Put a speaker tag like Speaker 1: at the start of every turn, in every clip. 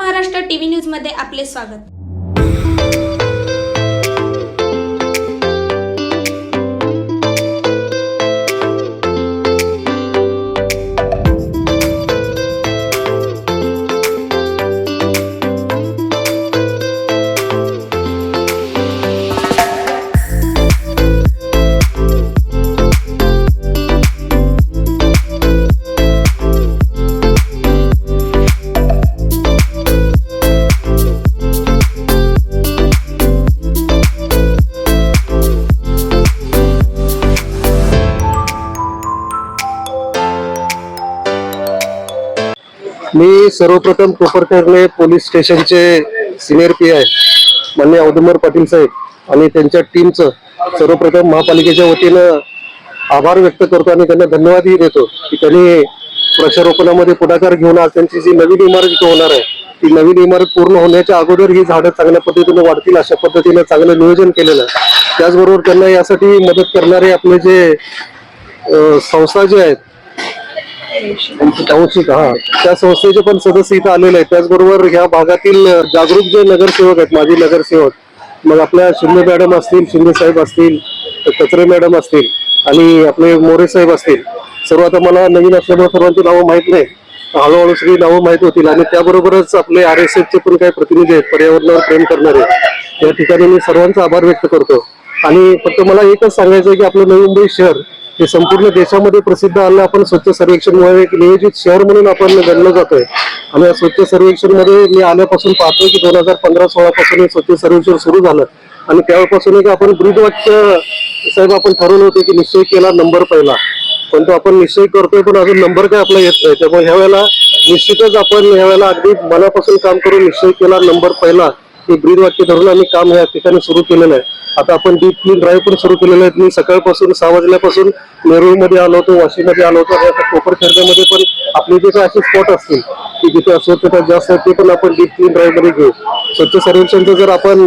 Speaker 1: Maharashtra TV न्यूजमध्ये आपले स्वागत.
Speaker 2: मी सर्वप्रथम कोपरकरणे पोलीस स्टेशनचे सिनियर पी आय मान्य औदुंबर पाटील साहेब आणि त्यांच्या टीमचं सर्वप्रथम महापालिकेच्या वतीनं आभार व्यक्त करतो आणि त्यांना धन्यवादही देतो की त्यांनी वृक्षारोपणामध्ये पुढाकार घेऊन आज त्यांची जी नवीन इमारत इथं होणार आहे ती नवीन इमारत पूर्ण होण्याच्या अगोदर ही झाडं चांगल्या पद्धतीने वाढतील अशा पद्धतीने चांगलं नियोजन केलेलं आहे. त्याचबरोबर त्यांना यासाठी मदत करणारे आपले जे संस्था जे आहेत टाउनशिप हा. त्या संस्थेचे पण सदस्य इथं आलेले आहेत. त्याचबरोबर ह्या भागातील जागरूक जे नगरसेवक आहेत माजी नगरसेवक मग आपल्या शिंदे मॅडम असतील शिंदे साहेब असतील कचरे मॅडम असतील आणि आपले मोरे साहेब असतील. सर्व आता मला नवीन असल्यामुळे सर्वांची नावं माहीत नाही. हळूहळू सगळी नावं माहीत होतील आणि त्याबरोबरच आपले आर एस चे पण काही प्रतिनिधी आहेत पर्यावरणावर प्रेम करणारे या ठिकाणी मी सर्वांचा आभार व्यक्त करतो. आणि फक्त मला एकच सांगायचं आहे की आपलं नवी मुंबई शहर हे संपूर्ण देशामध्ये प्रसिद्ध आलं आपण स्वच्छ सर्वेक्षणमुळे एक नियोजित शहर म्हणून आपण गणलं जातोय. आणि या स्वच्छ सर्वेक्षणमध्ये मी आल्यापासून पाहतोय की दोन हजार पंधरा सोळा पासून हे स्वच्छ सर्वेक्षण सुरू झालं. आणि त्यावेळेपासून एक आपण ब्रीदवाक्य साहेब आपण ठरवलं होतं की निश्चय केला नंबर पहिला. पण तो आपण निश्चय करतोय पण अजून नंबर काय आपला येत नाही. त्यामुळे ह्या वेळेला निश्चितच आपण ह्या वेळेला अगदी मनापासून काम करून निश्चय केला नंबर पहिला. हे ब्रीद वाक्य धरून आम्ही काम या ठिकाणी सुरू केलेलं आहे. आता आपण डीप क्लीन ड्राईव्ह पण सुरू केलेलं आहे. मी सकाळपासून सहा वाजल्यापासून नेरूळमध्ये आलो होतो वाशीमध्ये आलो होतो. आणि आता कोपर खेळण्यामध्ये पण आपले जे काही असे स्पॉट असतील की जिथे अस्वच्छता जास्त आहे ते पण आपण डीप क्लीन ड्राईव्हमध्ये घेऊ. स्वच्छ सर्वेक्षणचं जर आपण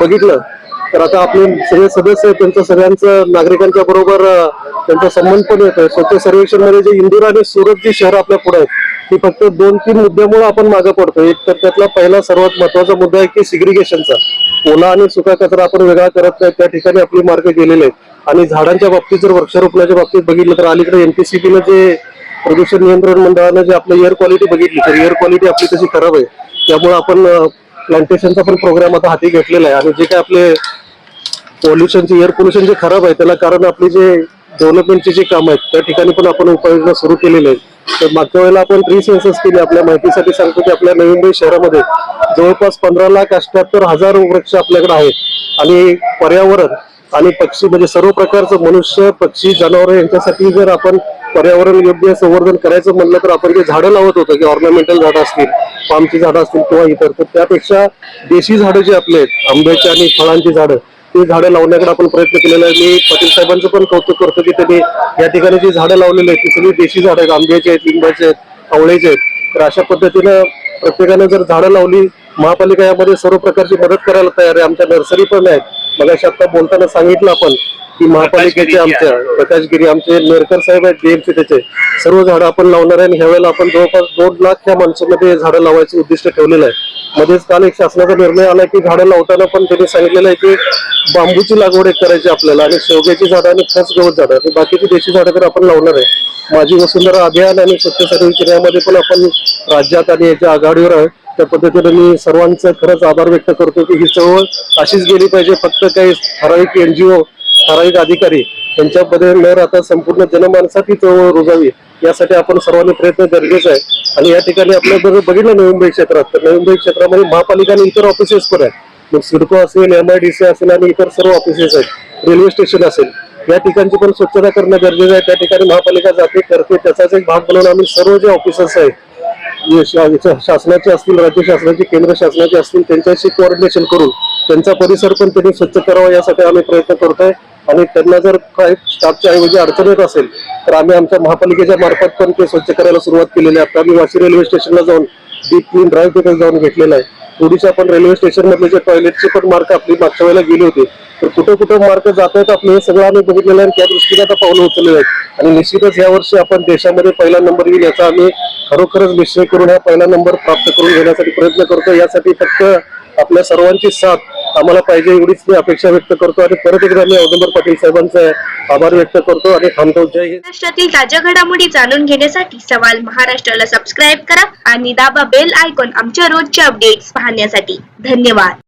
Speaker 2: बघितलं तर आता आपले सगळे सदस्य आहेत त्यांचं सगळ्यांचं नागरिकांच्या बरोबर त्यांचा संबंध पण येतोय. स्वच्छ सर्वेक्षणमध्ये जे इंदूर आणि सुरत जी शहर आपल्या पुढे आहेत ती फक्त दोन तीन मुद्द्यामुळे आपण मागे पडतो एक तर त्यातला पहिला सर्वात महत्त्वाचा मुद्दा आहे की सिग्रिगेशनचा ओला आणि सुका कचरा आपण वेगळा करत नाही त्या ठिकाणी आपली मार्ग गेलेले आहेत. आणि झाडांच्या बाबतीत जर वृक्षारोपणाच्या बाबतीत बघितलं तर अलीकडे एनपीसीबीनं जे प्रदूषण नियंत्रण मंडळानं जे आपलं एअर क्वालिटी बघितली तर एअर क्वालिटी आपली तशी खराब आहे. त्यामुळे आपण प्लांटेशनचा पण प्रोग्राम आता हाती घेतलेला आहे. आणि जे काय आपले पॉल्युशनचे एअर पोल्युशन जे खराब आहे त्याला कारण आपले जे डेव्हलपमेंटचे जे काम आहेत त्या ठिकाणी पण आपण उपाययोजना सुरू केलेल्या आहेत. तर मागच्या वेळेला आपण ट्री सेन्सस केली आपल्या माहितीसाठी सांगतो की आपल्या नवी मुंबई शहरामध्ये जवळपास पंधरा लाख अठ्याहत्तर हजार वृक्ष आपल्याकडे आहेत. आणि पर्यावरण आणि पक्षी म्हणजे सर्व प्रकारचं मनुष्य पक्षी जनावर यांच्यासाठी जर आपण पर्यावरण योग्य संवर्धन करायचं म्हणलं तर आपण जे झाडं लावत होतो की ऑर्नामेंटल झाडं असतील पामची झाडं असतील किंवा इतर तर त्यापेक्षा देशी झाडं जे आपले आहेत आंब्याची आणि फळांची झाडं ते झाडं लावण्याकडे आपण प्रयत्न केलेला आहे. मी पाटील साहेबांचं पण कौतुक करतो की त्यांनी या ठिकाणी जी झाडं लावलेली आहेत ती सगळी देशी झाडं आहेत आंब्याची आहेत लिंबाचे आहेत आवळ्याचे आहेत. तर अशा पद्धतीनं प्रत्येकानं जर झाडं लावली महापालिका यामध्ये सर्व प्रकारची मदत करायला तयार आहे. आमच्या नर्सरी पण आहेत. मग आता बोलताना सांगितलं आपण की महापालिकेचे आमच्या प्रकाशगिरी आमचे नेरकर साहेब आहेत डीएमसी त्याचे. सर्व झाडं आपण लावणार आहे आणि ह्यावेळेला आपण जवळपास दोन लाख ह्या माणसामध्ये झाडं लावायचं उद्दिष्ट ठेवलेलं आहे. मध्येच काल एक शासनाचा निर्णय आला की झाडं लावताना पण त्यांनी सांगितलेलं आहे की बांबूची लागवड एक करायची आपल्याला आणि शेवग्याची झाडं आणि खस गवत झाडं आणि बाकीची देशी झाडं तर आपण लावणार आहे. माझी वसुंधरा अभियान आणि स्वच्छ सर्वेक्षण यामध्ये पण आपण राज्यात आणि याच्या आघाडीवर आहे त्या पद्धतीने मी सर्वांचं खरंच आभार व्यक्त करतो की ही चळवळ अशीच गेली पाहिजे. फक्त काही ठराविक एनजीओ ठराविक अधिकारी यांच्यामध्ये न राहता संपूर्ण जनमानसात ही चळवळ रुजावी यासाठी आपण सर्वांनी प्रयत्न गरजेचा आहे. आणि या ठिकाणी आपल्या जर बघितलं नवी मुंबई क्षेत्रात तर नवी मुंबई क्षेत्रामध्ये महापालिका आणि इतर ऑफिसेस पण आहेत. मग सिडको असेल एम आय डी सी असेल आणि इतर सर्व ऑफिसेस आहेत. रेल्वे स्टेशन असेल. या ठिकाणची पण स्वच्छता करणं गरजेचं आहे. त्या ठिकाणी महापालिका जाते करते त्याचाच एक भाग बनवून आम्ही सर्व जे ऑफिसर्स आहेत शासनाचे असतील राज्य शासनाचे केंद्र शासनाचे असतील त्यांच्याशी कोऑर्डिनेशन करून त्यांचा परिसर पण त्यांनी स्वच्छ करावा यासाठी आम्ही प्रयत्न करतोय. आणि त्यांना जर काही स्टाफच्या ऐवजी अडचण येत असेल तर आम्ही आमच्या महापालिकेच्या मार्फत पण ते स्वच्छ करायला सुरुवात केलेली आहे. आता आम्ही वाशी रेल्वे स्टेशनला जाऊन डीप क्लीन ड्राईव्ह तिथे जाऊन घेतलेला आहे. थोडीशी आपण रेल्वे स्टेशन मधले जे टॉयलेटचे पण मार्क आपली मागच्या वेळेला गेले होते तर कुठं कुठं मार्क जात आहेत आपले हे सगळं आम्ही बघितलेलं आहे आणि त्या दृष्टीने आता पावलं उचललेलं आहेत आणि निश्चितच या वर्षी आपण देशामध्ये पहिला नंबर येईल याचा आम्ही खरोखरच निश्चय करून हा पहिला नंबर प्राप्त करून घेण्यासाठी प्रयत्न करतो यासाठी फक्त आपल्या सर्वांची साथ आम्हाला पाहिजे एवढीच मी अपेक्षा व्यक्त करतो आणि परत एकदा मी औदंबर पाटील साहेबांचा आभार व्यक्त करतो आणि थांबतो. जय
Speaker 3: महाराष्ट्रातील ताज्या घडामोडी जाणून घेण्यासाठी सवाल महाराष्ट्राला सबस्क्राईब करा आणि दाबा बेल आयकॉन आमच्या रोजच्या अपडेट्स पाहण्यासाठी. धन्यवाद.